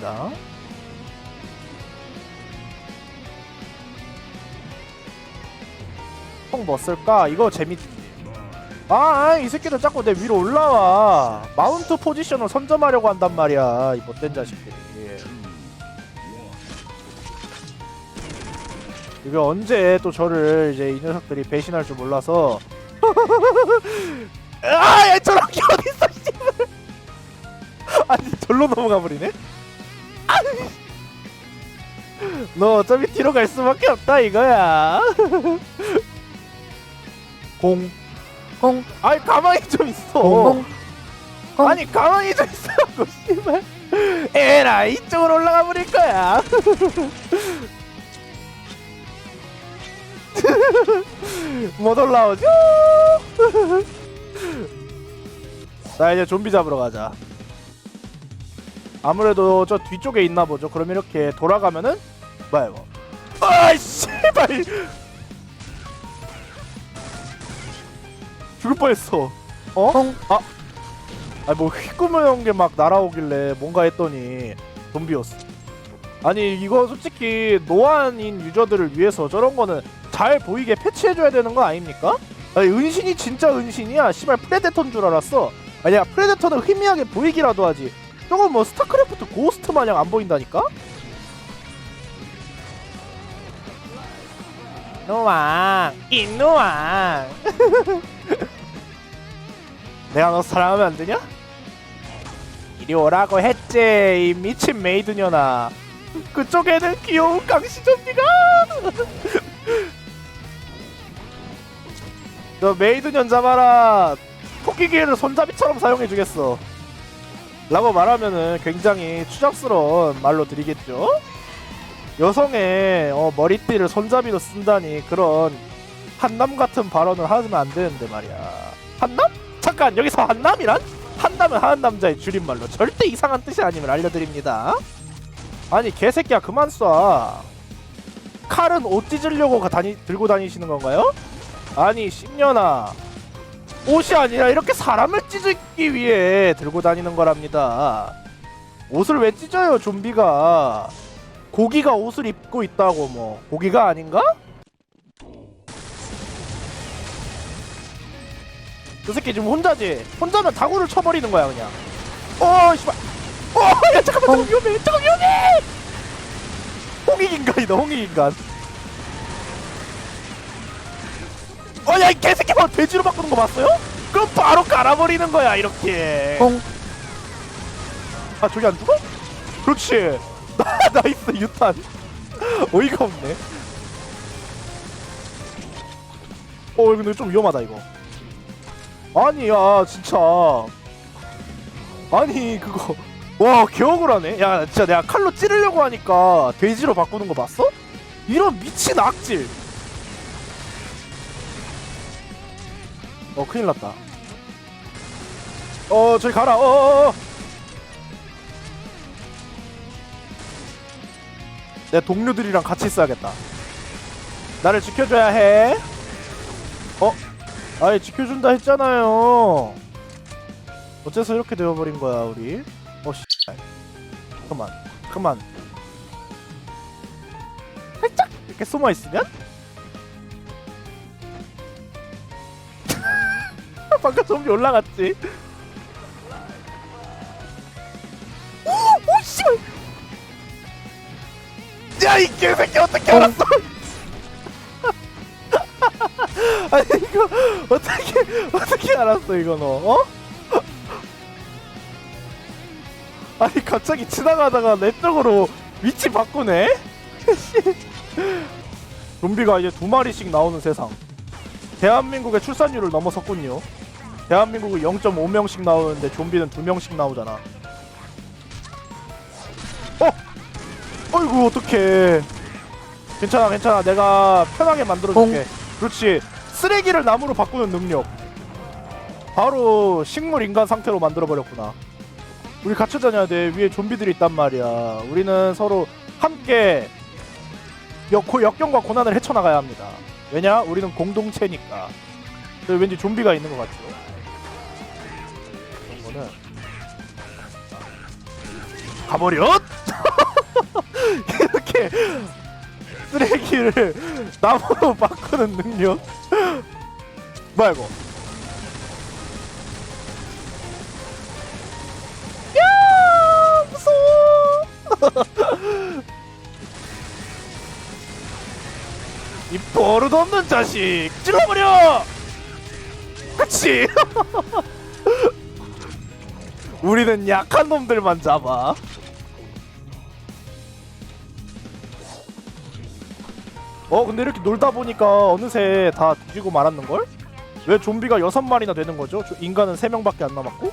됩니다. 총뭐 쓸까? 이거 재밌. 아, 아, 이 새끼들 자꾸 내 위로 올라와. 마운트 포지션을 선점하려고 한단 말이야. 이 못된 자식들이. 이게 언제 또 저를 이제 이 녀석들이 배신할 줄 몰라서. 아, 야, 저런 게 어딨어, 씨발. 아니, 절로 넘어가 버리네? 너 어차피 뒤로 갈 수밖에 없다, 이거야. 공. 공, 아니, 가만히 좀 있어. 공, 공. 아니, 가만히 좀 있으라고, 씨발. 에라, 이쪽으로 올라가 버릴 거야. 못 올라오죠? 자 이제 좀비 잡으러 가자 아무래도 저 뒤쪽에 있나 보죠. 그럼 이렇게 돌아가면은 뭐야 이거. 아이 씨발! 죽을 뻔했어. 어? 공. 아니 뭐 휘꾸무는 게막 날아오길래 뭔가 했더니 좀비였어. 아니 이거 솔직히 노안인 유저들을 위해서 저런 거는 잘 보이게 패치해줘야 되는 거 아닙니까? 아니 은신이 진짜 은신이야. 씨발 프레데터인 줄 알았어. 아니야 프레데터는 희미하게 보이기라도 하지 저건 뭐 스타크래프트 고스트 마냥 안 보인다니까? 노왕 인노왕 내가 너 사랑하면 안 되냐? 이리 오라고 했지 이 미친 메이드녀나. 그쪽에는 귀여운 강시 좀비가. 너 메이드년 잡아라. 토끼기를 손잡이처럼 사용해주겠어 라고 말하면은 굉장히 추잡스러운 말로 드리겠죠 여성의 어, 머리띠를 손잡이로 쓴다니 그런 한남 같은 발언을 하면 안 되는데 말이야 한남? 잠깐 여기서 한남이란? 한남은 하는 남자의 줄임말로 절대 이상한 뜻이 아님을 알려드립니다 아니 개새끼야 그만 쏴 칼은 옷 찢으려고 가- 다니, 들고 다니시는 건가요? 아니 10년아 옷이 아니라 이렇게 사람을 찢기 위해 들고 다니는 거랍니다. 옷을 왜 찢어요 좀비가? 고기가 옷을 입고 있다고 뭐. 고기가 아닌가? 저 새끼 지금 혼자지? 혼자면 다구를 쳐버리는 거야 그냥. 어 씨발. 어 야 잠깐만 저거 위험해 저거 위험해! 홍익인간이다 홍익인간 어 야 이 개새끼 뭐 돼지로 바꾸는 거 봤어요? 그럼 바로 갈아버리는 거야 이렇게. 공, 아 저기 안 죽어? 그렇지. 나이스 유탄. 어이가 없네. 어 근데 좀 위험하다 이거. 아니 야 진짜. 아니 그거. 와 개억울하네. 야 진짜 내가 칼로 찌르려고 하니까 돼지로 바꾸는 거 봤어? 이런 미친 악질 어 큰일 났다. 어 저기 가라. 어어어 내 동료들이랑 같이 있어야겠다. 나를 지켜줘야 해. 어? 아예 지켜준다 했잖아요. 어째서 이렇게 되어버린 거야 우리? 어 씨. 그만 그만. 살짝 이렇게 숨어 있으면 방금 좀비 올라갔지 오! 오 씨발 야이 개새끼 어떻게 알았어 아니 이거 어떻게 어떻게 알았어 이거 너 어? 아니 갑자기 지나가다가 내 쪽으로 위치 바꾸네? 좀비가 이제 두 마리씩 나오는 세상 대한민국의 출산율을 넘어섰군요 대한민국은 0.5명씩 나오는데 좀비는 2명씩 나오잖아. 어? 어이구 어떡해. 괜찮아 괜찮아. 내가 편하게 만들어줄게. 그렇지. 쓰레기를 나무로 바꾸는 능력. 바로 식물 인간 상태로 만들어버렸구나. 우리 같이 다녀야 돼. 위에 좀비들이 있단 말이야. 우리는 서로 함께 역, 고- 역경과 고난을 헤쳐나가야 합니다. 왜냐? 우리는 공동체니까. 왠지 좀비가 있는 것 같죠 가버려. 이렇게 쓰레기를 나무로 바꾸는 능력. 뭐야 이거 야 무서워. 이 버릇없는 자식 찔러버려! 그치 우리는 약한 놈들만 잡아 어 근데 이렇게 놀다 보니까 어느새 다 뒤지고 말았는걸? 왜 좀비가 여섯 마리나 되는 거죠? 저 인간은 세 명밖에 안 남았고?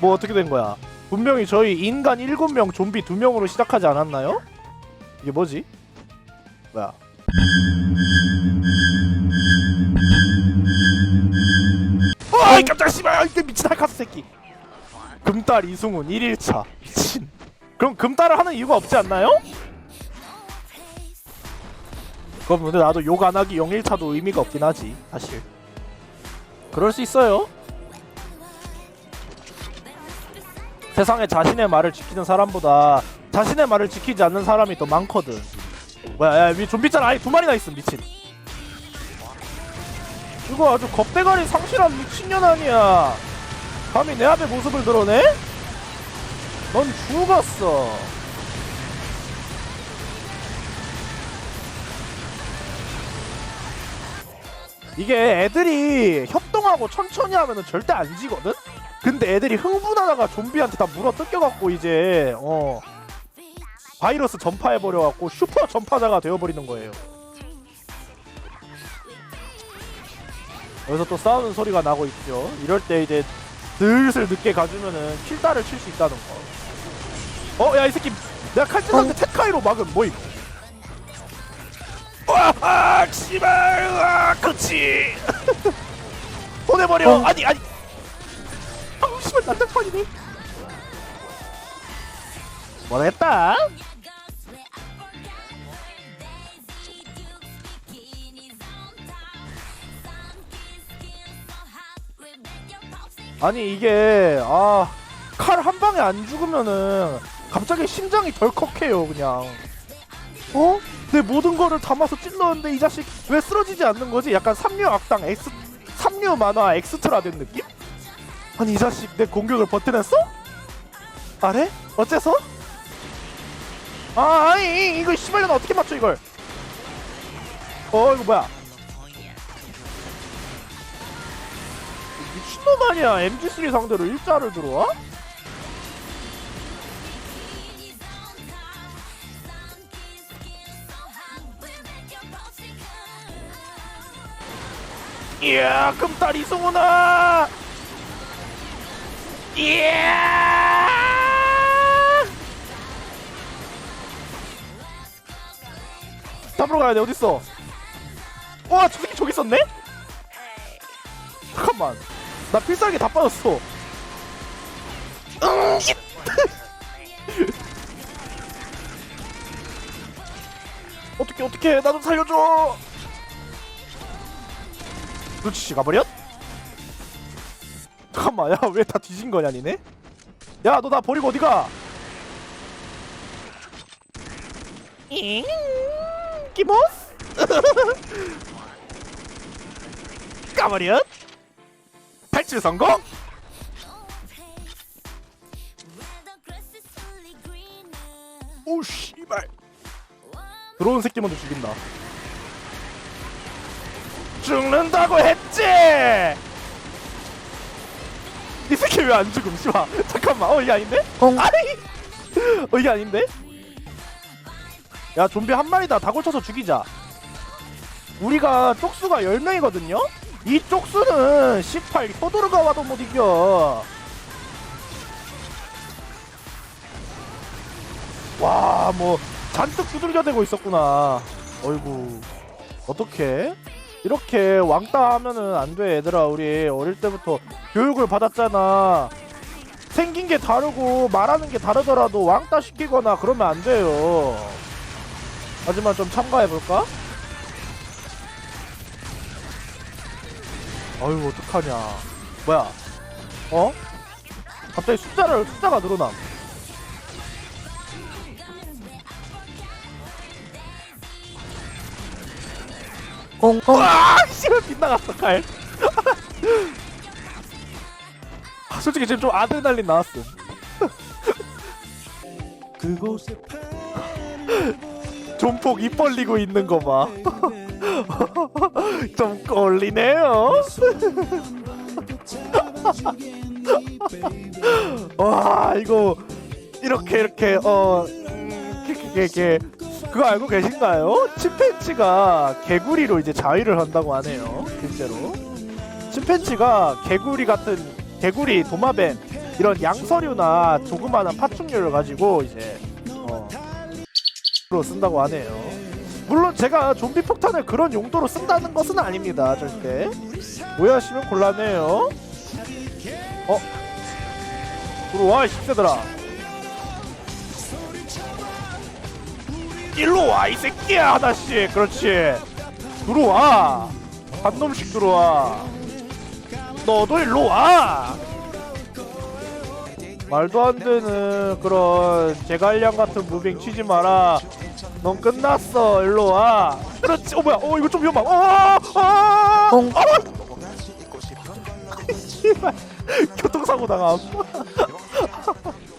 뭐 어떻게 된 거야? 분명히 저희 인간 일곱 명 좀비 두 명으로 시작하지 않았나요? 이게 뭐지? 뭐야? 어이 깜짝 씨발 이게 미친 할카스 새끼 금딸 이승훈 1일차. 미친. 그럼 금딸을 하는 이유가 없지 않나요? 그럼 근데 나도 욕 안 하기 0일차도 의미가 없긴 하지 사실. 그럴 수 있어요. 세상에 자신의 말을 지키는 사람보다 자신의 말을 지키지 않는 사람이 더 많거든. 뭐야 야위 좀비짤 아예 두 마리나 있음 미친. 이거 아주 겁대가리 상실한 미친년 아니야 감히 내 앞에 모습을 드러내? 넌 죽었어 이게 애들이 협동하고 천천히 하면은 절대 안 지거든? 근데 애들이 흥분하다가 좀비한테 다 물어 뜯겨갖고 이제 어 바이러스 전파해버려갖고 슈퍼 전파자가 되어버리는 거예요 여기서 또 싸우는 소리가 나고 있죠 이럴 때 이제 슬슬 늦게 가주면은 킬다를 칠 수 있다는 거. 어? 야 이 새끼. 내가 칼질한테 테카이로 막은 뭐임. 와아 씨발. 아 그치 보내버려. 어. 아니 아니. 아우 씨발 난장판이네. 뭐겠다 아니 이게 아 칼 한 방에 안 죽으면은 갑자기 심장이 덜컥해요 그냥 어? 내 모든 거를 담아서 찔렀는데 이 자식 왜 쓰러지지 않는 거지? 약간 삼류 악당 엑스 삼류 만화 엑스트라 된 느낌? 아니 이 자식 내 공격을 버텨냈어? 아래? 어째서? 아 아니 이거 씨발년 어떻게 맞춰 이걸 어 이거 뭐야 미친놈 아니야 MG3 상대로 일자를 들어와? 이야 금딸 이승훈아! 이야! 잡으러 가야 돼 어딨어? 와저 새끼 저기 있었네? 잠깐만 나 필살기 다 빠졌어 응, 잇! 어떻게 어떻게 나 좀 살려줘 그렇지 가버렸? 잠깐만 야 왜 다 뒤진 거냐 니네? 야 너 나 버리고 어디 가? 잉 기모스? 까버렸? 탈출 성공? 오 씨발 들어온 새끼 먼저 죽인다 죽는다고 했지! 이 새끼 왜 안 죽음 씨발 잠깐만 어 이게 아닌데? 공. 아이 어 이게 아닌데? 야 좀비 한 마리 다 다 걸쳐서 죽이자 우리가 쪽수가 10명이거든요? 이 쪽수는 18 효도르가 와도 못 이겨. 와 뭐 잔뜩 두들겨 대고 있었구나. 어이구. 어떡해? 이렇게 왕따 하면은 안 돼 얘들아. 우리 어릴 때부터 교육을 받았잖아. 생긴 게 다르고 말하는 게 다르더라도 왕따 시키거나 그러면 안 돼요. 하지만 좀 참가해 볼까? 아유 어떡하냐. 뭐야? 어? 갑자기 숫자를 숫자가 늘어남. 꽁꽁 아 씨발 빗나갔어 칼. 아, 솔직히 지금 좀 아드날린 나왔어 그곳에 좀폭 입 벌리고 있는 거봐. 좀 꼴리네요 와 이거 이렇게 이렇게 어 음, 이렇게 그거 알고 계신가요? 침팬치가 개구리로 이제 자위를 한다고 하네요 실제로 침팬치가 개구리 같은 개구리 도마뱀 이런 양서류나 조그마한 파충류를 가지고 이제 어, 로 쓴다고 하네요. 물론 제가 좀비 폭탄을 그런 용도로 쓴다는 것은 아닙니다. 절대 오해하시면 곤란해요. 어? 들어와 이 십세들아. 일로 와 이 새끼야 하나씩 그렇지. 들어와 한 놈씩 들어와. 너도 일로 와. 말도 안 되는 그런 제갈량 같은 무빙 치지 마라. 넌 끝났어. 일로 와. 그렇지. 어 뭐야? 어 이거 좀 위험함. 어, 아, 공. 어, 씨발. 교통사고 당함.